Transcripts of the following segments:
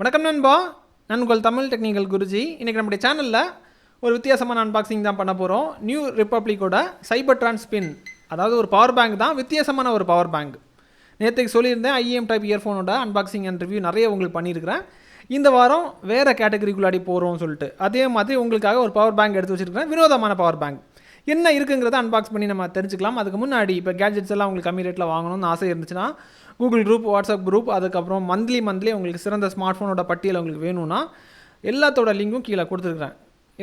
வணக்கம் நண்பா. நான் உங்கள் தமிழ் டெக்னிக்கல் குருஜி. இன்றைக்கி நம்முடைய சேனலில் ஒரு வித்தியாசமான அன்பாக்சிங் தான் பண்ண போகிறோம் நியூ ரிப்பப்ளிக்கோட சைபர் டிரான்ஸ்பின் அதாவது ஒரு பவர் பேங்க் தான் வித்தியாசமான ஒரு பவர் பேங்க் நேற்றுக்கு சொல்லியிருந்தேன் ஐஎம் டைப் இயர்ஃபோனோட அன்பாக்சிங் அண்ட் ரிவ்யூ நிறைய உங்களுக்கு பண்ணியிருக்கிறேன். இந்த வாரம் வேறு கேட்டகரிக்குள்ளாடி போகிறோம்னு சொல்லிட்டு. அதே மாதிரி உங்களுக்காக ஒரு பவர் பேங்க் எடுத்து வச்சிருக்கிறேன். வினோதமான பவர் பேங்க் என்ன இருக்குங்கிறத அன்பாக்ஸ் பண்ணி நம்ம தெரிஞ்சுக்கலாம். அதுக்கு முன்னாடி இப்போ கேட்ஜெட்ஸ் எல்லாம் உங்களுக்கு கம்மி ரேட்டில் வாங்கணும்னு ஆசை இருந்துச்சுன்னா கூகுள் குரூப் வாட்ஸ்அப் குரூப் அதுக்கப்புறம் மந்த்லி மந்த்லி உங்களுக்கு சிறந்த ஸ்மார்ட் ஃபோனோட பட்டியல் உங்களுக்கு வேணும்னா எல்லாத்தோட லிங்க்கும் கீழே கொடுத்துருக்குறேன்.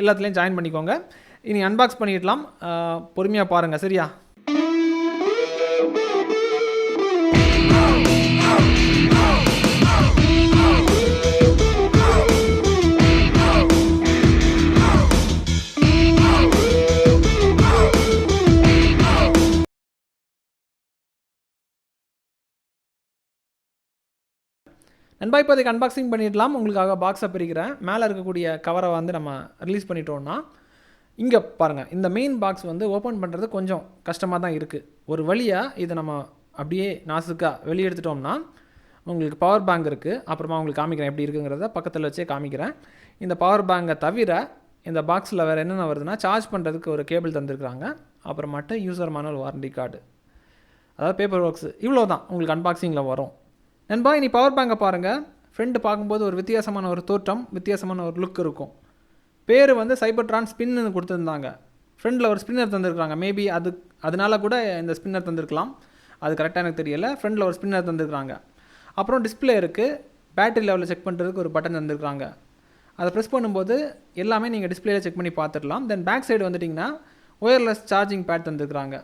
எல்லாத்துலேயும் ஜாயின் பண்ணிக்கோங்க. இனி அன்பாக்ஸ் பண்ணிடலாம். பொறுமையாக பாருங்கள் சரியா? நண்பா இப்போதைக்கு அன்பாக்சிங் பண்ணிடலாம். உங்களுக்காக பாக்ஸை பிரிக்கிறேன். மேலே இருக்கக்கூடிய கவரை வந்து நம்ம ரிலீஸ் பண்ணிட்டோம்னா இங்கே பாருங்கள் இந்த மெயின் பாக்ஸ் வந்து ஓப்பன் பண்ணுறது கொஞ்சம் கஷ்டமாக தான் இருக்குது ஒரு வழியாக இதை நம்ம அப்படியே நாசுக்காக வெளியே எடுத்துட்டோம்னா உங்களுக்கு பவர் பேங்க் இருக்குது அப்புறமா உங்களுக்கு காமிக்கிறேன் எப்படி இருக்குங்கிறத பக்கத்தில் வச்சே காமிக்கிறேன். இந்த பவர் பேங்கை தவிர இந்த பாக்ஸில் வேறு என்னென்ன வருதுன்னா சார்ஜ் பண்ணுறதுக்கு ஒரு கேபிள் தந்திருக்கிறாங்க. அப்புறமாட்டு யூசர் மேனுவல் வாரண்டி கார்டு அதாவது பேப்பர் ஒர்க்ஸ் இவ்வளோ தான் உங்களுக்கு அன்பாக்சிங்கில் வரும். நண்பா இனி பவர் பேங்கை பாருங்கள் ஃப்ரெண்டு பார்க்கும்போது ஒரு வித்தியாசமான ஒரு தோற்றம் வித்தியாசமான ஒரு லுக் இருக்கும். பேர் வந்து சைபர் ட்ரான் ஸ்பின்னு கொடுத்துருந்தாங்க. ஃப்ரெண்டில் ஒரு ஸ்பின்னர் தந்திருக்காங்க மேபி அது அதனால கூட இந்த ஸ்பின்னர் தந்திருக்கலாம். அது கரெக்டாக எனக்கு தெரியல. ஃப்ரெண்டில் ஒரு ஸ்பின்னர் தந்திருக்காங்க அப்புறம் டிஸ்பிளே இருக்குது பேட்டரி லெவலில் செக் பண்ணுறதுக்கு ஒரு பட்டன் தந்திருக்காங்க அதை ப்ரெஸ் பண்ணும்போது எல்லாமே நீங்கள் டிஸ்பிளேல செக் பண்ணி பார்த்துடலாம். தென் பேக் சைடு வந்துட்டிங்கன்னா ஒயர்லெஸ் சார்ஜிங் பேட் தந்துருக்குறாங்க.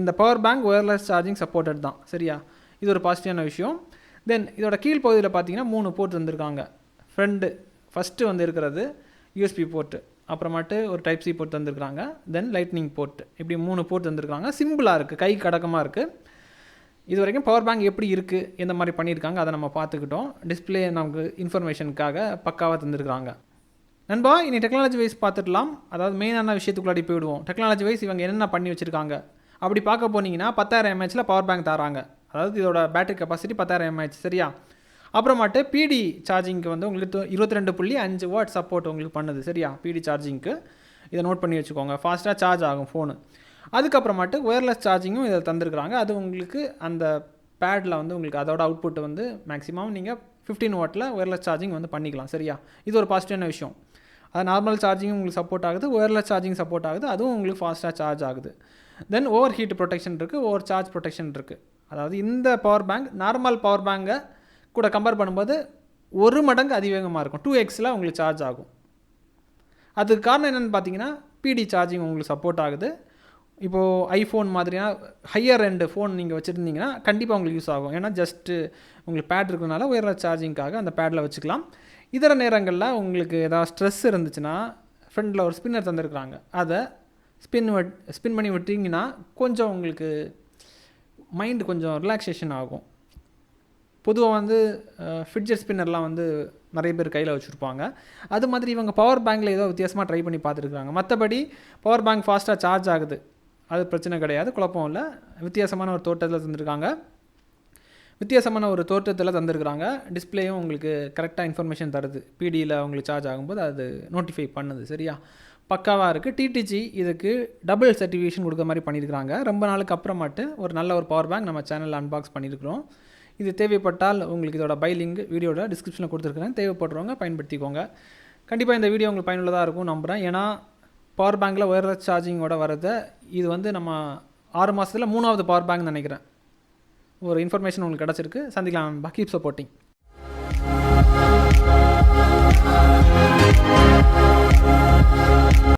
இந்த power bank wireless charging supported தான். சரியா? இது ஒரு பாசிட்டிவான விஷயம். தென் இதோட கீழ் பகுதியில் பார்த்தீங்கன்னா மூணு போர்ட் வந்திருக்காங்க. ஃப்ரெண்டு ஃபஸ்ட்டு வந்து இருக்கிறது யூஎஸ்பி போர்ட்டு அப்புறமாட்டு ஒரு டைப் சி போர்ட் தந்திருக்காங்க தென் லைட்னிங் போர்ட் இப்படி மூணு போர்ட் தந்திருக்காங்க சிம்பிளாக இருக்குது கை கடக்கமாக இருக்குது இது வரைக்கும் பவர் பேங்க் எப்படி இருக்குது எந்த மாதிரி பண்ணியிருக்காங்க? அதை நம்ம பார்த்துக்கிட்டோம். டிஸ்பிளே நமக்கு இன்ஃபர்மேஷனுக்காக பக்காவாக தந்திருக்காங்க நண்பா இனி டெக்னாலஜி வைஸ் பார்த்துடலாம். அதாவது மெயினான விஷயத்துக்குள்ளாடி போயிடுவோம். டெக்னாலஜி வைஸ் இவங்க என்னென்ன பண்ணி வச்சுருக்காங்க? அப்படி பார்க்க போனீங்கன்னா பத்தாயிரம் எம்ஏஹெச்சில் பவர் பேங்க் தராங்க. அதாவது இதோட பேட்டரி கெப்பாசிட்டி பத்தாயிரம் எம்ஏஹெச் சரியா? அப்புறமாட்டு பிடி சார்ஜிங்க்கு வந்து உங்களுக்கு இருபத்தி ரெண்டு புள்ளி அஞ்சு வாட் சப்போர்ட் உங்களுக்கு பண்ணுது சரியா? பிடி சார்ஜிங்க்கு இதை நோட் பண்ணி வச்சுக்கோங்க. ஃபாஸ்ட்டாக சார்ஜ் ஆகும் ஃபோனு அதுக்கப்புறமாட்டு ஒயர்லெஸ் சார்ஜிங்கும் இதை தந்திருக்கிறாங்க. அது உங்களுக்கு அந்த பேடில் வந்து உங்களுக்கு அதோட அவுட்புட் வந்து மேக்ஸிமம் நீங்கள் ஃபிஃப்டீன் வாட்டில் ஒயர்லெஸ் சார்ஜிங் வந்து பண்ணிக்கலாம் சரியா? இது ஒரு பாசிட்டிவான விஷயம். அது நார்மல் சார்ஜிங் உங்களுக்கு சப்போர்ட் ஆகுது ஒயர்லெஸ் சார்ஜிங் சப்போர்ட் ஆகுது அதுவும் உங்களுக்கு ஃபாஸ்ட்டாக சார்ஜ் ஆகுது. தென் ஓவர் ஹீட் ப்ரொடெக்ஷன் இருக்குது ஓவர் சார்ஜ் ப்ரொடெக்ஷன் இருக்குது அதாவது இந்த பவர் பேங்க் நார்மல் பவர் பேங்கை கூட கம்பேர் பண்ணும்போது ஒரு மடங்கு அதிவேகமாக இருக்கும். டூ எக்ஸில் உங்களுக்கு சார்ஜ் ஆகும். அதுக்கு காரணம் என்னென்னு பார்த்தீங்கன்னா பிடி சார்ஜிங் உங்களுக்கு சப்போர்ட் ஆகுது. இப்போது ஐஃபோன் மாதிரியான ஹையர் ரெண்டு ஃபோன் நீங்கள் வச்சுருந்தீங்கன்னா கண்டிப்பாக உங்களுக்கு யூஸ் ஆகும். ஏன்னா ஜஸ்ட்டு உங்களுக்கு பேட் இருக்கிறனால ஒயர்லெஸ் சார்ஜிங்காக அந்த பேடில் வச்சுக்கலாம். இதர நேரங்களில் உங்களுக்கு ஏதாவது ஸ்ட்ரெஸ் இருந்துச்சுன்னா ஃப்ரெண்டில் ஒரு ஸ்பின்னர் தந்திருக்கிறாங்க. அதை ஸ்பின் வட் ஸ்பின் பண்ணி விட்டிங்கன்னா கொஞ்சம் உங்களுக்கு மைண்டு கொஞ்சம் ரிலாக்ஸேஷன் ஆகும். பொதுவாக வந்து ஃபிட்ஜர் ஸ்பின்னர்லாம் வந்து நிறைய பேர் கையில் வச்சுருப்பாங்க. அது மாதிரி இவங்க பவர் பேங்கில் ஏதோ வித்தியாசமாக ட்ரை பண்ணி பார்த்துருக்குறாங்க. மற்றபடி பவர் பேங்க் ஃபாஸ்ட்டாக சார்ஜ் ஆகுது. அது பிரச்சனை கிடையாது குழப்பம் இல்லை. வித்தியாசமான ஒரு தோட்டத்தில் தந்திருக்காங்க. வித்தியாசமான ஒரு தோற்றத்தில் தந்திருக்கிறாங்க. டிஸ்பிளேயும் உங்களுக்கு கரெக்டாக இன்ஃபர்மேஷன் தருது. பிடியில் உங்களுக்கு சார்ஜ் ஆகும்போது அது நோட்டிஃபை பண்ணுது சரியா? பக்காவாக இருக்குது டிடிஜி இதுக்கு டபுள் சர்டிஃபிகேஷன் கொடுக்குற மாதிரி பண்ணியிருக்கிறாங்க. ரொம்ப நாளுக்கு அப்புறமாட்டு ஒரு நல்ல ஒரு பவர் பேங்க் நம்ம சேனலில் அன்பாக்ஸ் பண்ணியிருக்கிறோம். இது தேவைப்பட்டால் உங்களுக்கு இதோட பை லிங்க் வீடியோட டிஸ்கிரிப்ஷனில் கொடுத்துருக்குறேன். தேவைப்படுறவங்க பயன்படுத்திக்கோங்க. கண்டிப்பாக இந்த வீடியோ உங்களுக்கு பயனுள்ளதாக இருக்கும் நம்புகிறேன் ஏன்னா பவர் பேங்கில் ஒயர்லெஸ் சார்ஜிங்கோட வரத இது வந்து நம்ம ஆறு மாதத்தில் மூணாவது பவர் பேங்க் நினைக்கிறேன். ஒரு இன்ஃபர்மேஷன் உங்களுக்கு கிடச்சிருக்கு. சந்திக்கலாம். Keep supporting